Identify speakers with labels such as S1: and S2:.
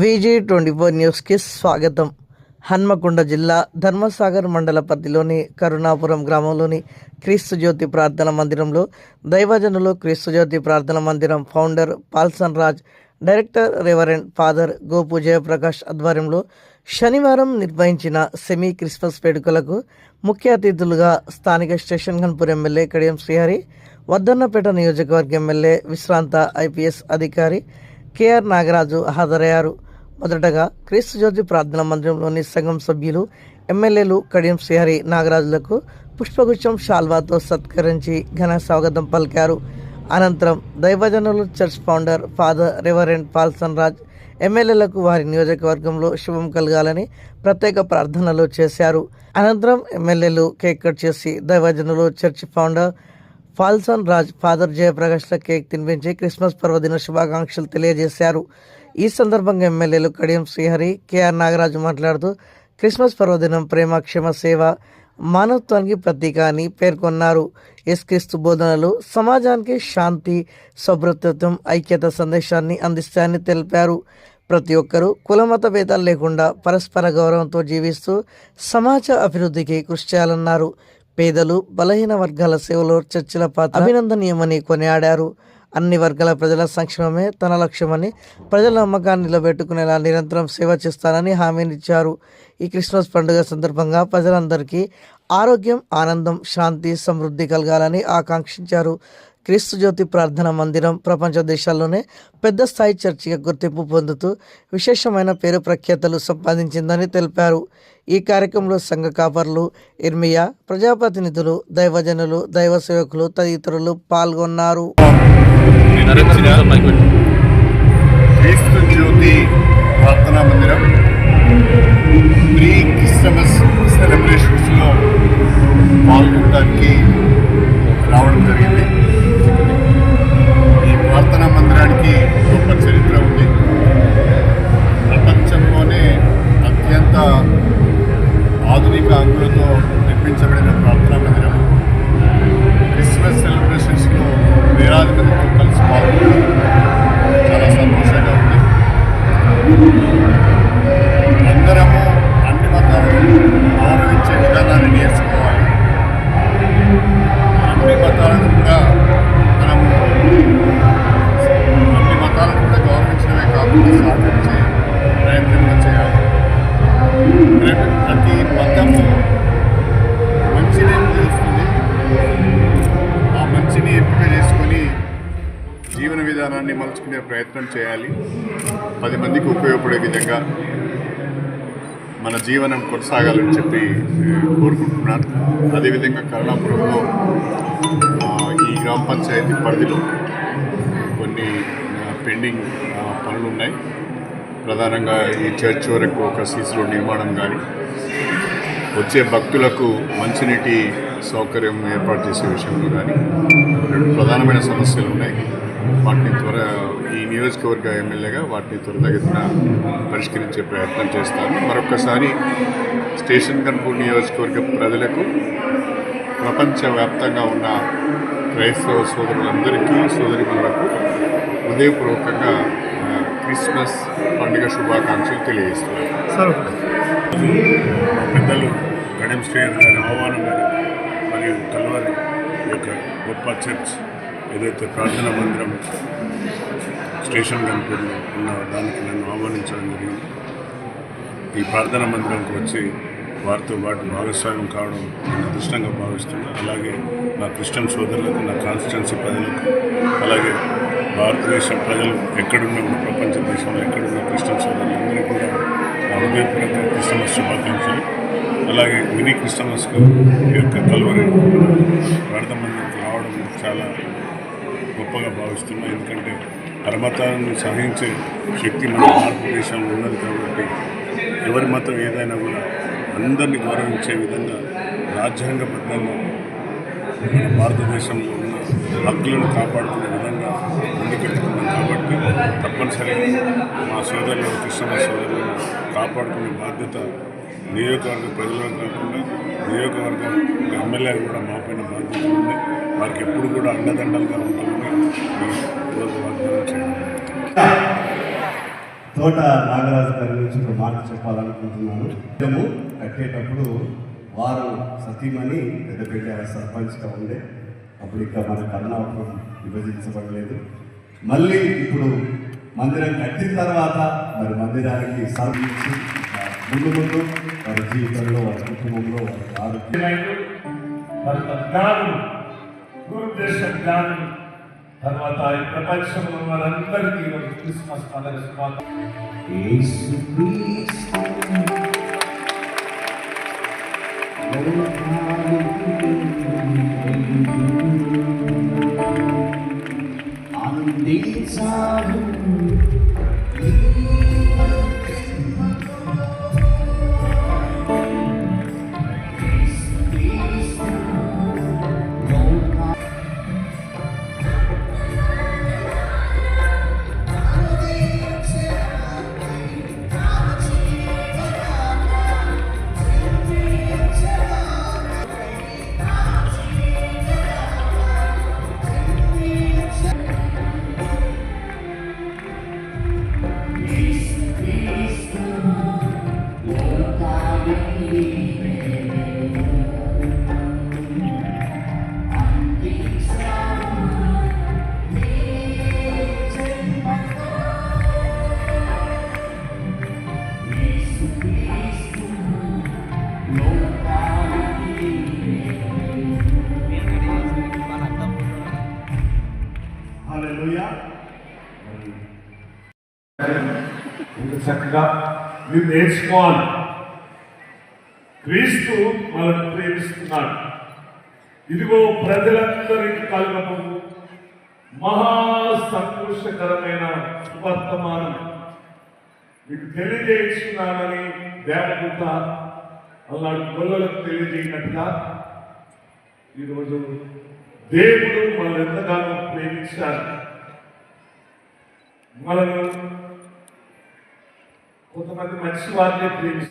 S1: విజీ twenty four న్యూస్కి స్వాగతం. హన్మకొండ జిల్లా ధర్మసాగర్ మండల పరిధిలోని కరుణాపురం గ్రామంలోని క్రీస్తు జ్యోతి ప్రార్థన మందిరంలో దైవజనులు క్రీస్తు జ్యోతి ప్రార్థన మందిరం founder Paulson Raj director reverend father Gopu Jayaprakash ఆధ్వర్యంలో శనివారం నిర్వహించిన సెమీ క్రిస్మస్ వేడుకలకు ముఖ్య అతిథులుగా స్థానిక స్టేషన్ గన్పూర్ ఎమ్మెల్యే కడియం శ్రీహరి వద్దన్నపేట నియోజకవర్గ ఎమ్మెల్యే విశ్రాంత ఐపీఎస్ అధికారి కేఆర్ నాగరాజు హాజరయ్యారు. మొదటగా క్రీస్తు జ్యోతి ప్రార్థన మందిరంలోని సంఘం సభ్యులు ఎమ్మెల్యేలు కడియం శ్రీహరి నాగరాజులకు పుష్పగుచ్చం షాల్వాతో సత్కరించి ఘన స్వాగతం పలికారు. అనంతరం దైవజనులు church founder father reverend Paulson Raj ఎమ్మెల్యేలకు వారి నియోజకవర్గంలో శుభం కలగాలని ప్రత్యేక ప్రార్థనలు చేశారు. అనంతరం ఎమ్మెల్యేలు కేక్ కట్ చేసి దైవజనులు church founder Paulson Raj father జయప్రకాష్ల cake తినిపించి క్రిస్మస్ పర్వదిన శుభాకాంక్షలు తెలియజేశారు. ఈ సందర్భంగా ఎమ్మెల్యేలు కడియం శ్రీహరి కేఆర్ నాగరాజు మాట్లాడుతూ క్రిస్మస్ పర్వదినం ప్రేమ క్షమ సేవ మానవత్వానికి ప్రతీక అని పేర్కొన్నారు. క్రీస్తు బోధనలు సమాజానికి శాంతి సౌభ్రతత్వం ఐక్యత సందేశాన్ని అందిస్తాయని తెలిపారు. ప్రతి ఒక్కరూ కులమత భేదాలు లేకుండా పరస్పర గౌరవంతో జీవిస్తూ సమాజ అభివృద్ధికి కృషి చేయాలన్నారు. పేదలు బలహీన వర్గాల సేవలో చర్చల పాత్ర అభినందనీయమని కొనియాడారు. అన్ని వర్గాల ప్రజల సంక్షేమమే తన లక్ష్యమని ప్రజల నమ్మకాన్ని నిలబెట్టుకునేలా నిరంతరం సేవ చేస్తానని హామీనిచ్చారు. ఈ క్రిస్మస్ పండుగ సందర్భంగా ప్రజలందరికీ ఆరోగ్యం ఆనందం శాంతి సమృద్ధి కలగాలని ఆకాంక్షించారు. క్రీస్తు జ్యోతి ప్రార్థన మందిరం ప్రపంచ దేశాల్లోనే పెద్ద స్థాయి చర్చిగా గుర్తింపు పొందుతూ విశేషమైన పేరు ప్రఖ్యాతలు సంపాదించిందని తెలిపారు. ఈ కార్యక్రమంలో సంఘ కాపర్లు ఇర్మియా ప్రజాప్రతినిధులు దైవజనులు దైవ సేవకులు తదితరులు పాల్గొన్నారు.
S2: ప్రార్థనా మందిరం ప్రీ క్రిస్టమస్ సెలబ్రేషన్స్లో పాల్గొనడానికి రావడం జరిగింది. ప్రార్థనా మందిరానికి గొప్ప చరిత్ర ఉంది. ప్రపంచంలోనే అత్యంత ఆధునిక అంగులతో నిర్మించబడిన ప్రార్థనా మందిరం. అందరినీ మలుచుకునే ప్రయత్నం చేయాలి. పది మందికి ఉపయోగపడే విధంగా మన జీవనం కొనసాగాలని చెప్పి కోరుకుంటున్నాను. అదేవిధంగా కరుణాపురంలో ఈ గ్రామ పంచాయతీ పరిధిలో కొన్ని పెండింగ్ పనులు ఉన్నాయి ప్రధానంగా ఈ చర్చ్ వరకు ఒక సీసీ రోడ్ నిర్మాణం కానీ వచ్చే భక్తులకు మంచినీటి సౌకర్యం ఏర్పాటు చేసే విషయంలో కానీ రెండు ప్రధానమైన సమస్యలు ఉన్నాయి. వాటిని త్వర ఈ నియోజకవర్గ ఎమ్మెల్యేగా వాటిని త్వరితగతిన పరిష్కరించే ప్రయత్నం చేస్తాను. మరొకసారి స్టేషన్ కన్పూర్ నియోజకవర్గ ప్రజలకు ప్రపంచవ్యాప్తంగా ఉన్న క్రైస్తవ సోదరులందరికీ సోదరిమణులకు హృదయపూర్వకంగా క్రిస్మస్ పండుగ శుభాకాంక్షలు తెలియజేస్తున్నారు
S3: పెద్దలు గణేష్ శ్రేయర్ గారి ఆహ్వానం గారు మరియు కల్వరి యొక్క గొప్ప చర్చ్ ఏదైతే ప్రార్థనా మందిరం స్టేషన్ కనుకొని ఉన్న దానికి నన్ను ఆహ్వానించడం జరిగింది. ఈ ప్రార్థనా మందిరంకి వచ్చి వారితో పాటు భాగస్వామ్యం కావడం నేను అదృష్టంగా భావిస్తున్నాను అలాగే నా క్రిస్టియన్ సోదరులకు నా కాన్స్టిట్యున్సీ ప్రజలకు అలాగే భారతదేశం ప్రజలు ఎక్కడున్న ప్రపంచ దేశంలో ఎక్కడున్న క్రిస్టియన్ సోదరులందరూ కూడా నా హృదయపూర్వక క్రిస్టమస్ శుభాకాంక్షలు. అలాగే మినీ క్రిస్టమస్కు ఈ యొక్క కల్వరి ప్రార్థన గొప్పగా భావిస్తున్నాం. ఎందుకంటే పరమతాన్ని సహించే శక్తి మన భారతదేశంలో ఉన్నది కాబట్టి ఎవరి మతం ఏదైనా కూడా అందరినీ గౌరవించే విధంగా రాజ్యాంగబద్ధంగా మన భారతదేశంలో ఉన్న హక్కులను కాపాడుకునే విధంగా ముందుకెళ్తున్నాం కాబట్టి తప్పనిసరిగా మా సోదరులు కృష్ణ సోదరులను కాపాడుకునే బాధ్యత నియోజకవర్గ ప్రజలకు కాకుండా నియోజకవర్గ ఎమ్మెల్యే కూడా మాపైన బాధ్యత ఉంది. వారికి ఎప్పుడు కూడా అండదండలుగా ఉంటామని
S4: తోట నాగరాజు గారి నుంచి ఒక మాట చెప్పాలనుకుంటున్నాను. మేము కట్టేటప్పుడు వారు సతీమణి పెద్దపేట సర్పంచ్గా ఉండే. అప్పుడు ఇంకా మన కరుణాపురం విభజించబడలేదు. మళ్ళీ ఇప్పుడు మందిరం కట్టిన తర్వాత మరి మందిరానికి సర్వించి ముందు ముందు వారి జీవితంలో వారి కుటుంబంలో వారి ఆరోగ్యం.
S5: గురుదేశ జ్ఞానం తర్వాత ఈ ప్రపంచంలో ఉన్న వారందరికీ ఈరోజు క్రిస్మస్ పండుగ శుభాకాంక్షలు ఇంత మేము నేర్చుకోవాలి. క్రీస్తు మనల్ని ప్రేమిస్తున్నాడు. ఇదిగో ప్రజలందరికీ కలగబోవు మహా సంతోషకరమైన సువర్తమానం. మీకు తెలియజేస్తున్నానని దేవదూత అలాంటి గొల్లలకు తెలియజేయనట్టుగా ఈరోజు దేవుడు మనల్ని ఎంతగానో ప్రేమించారు మనను కొంతమంది మంచి వారిని ప్రేమిస్తారు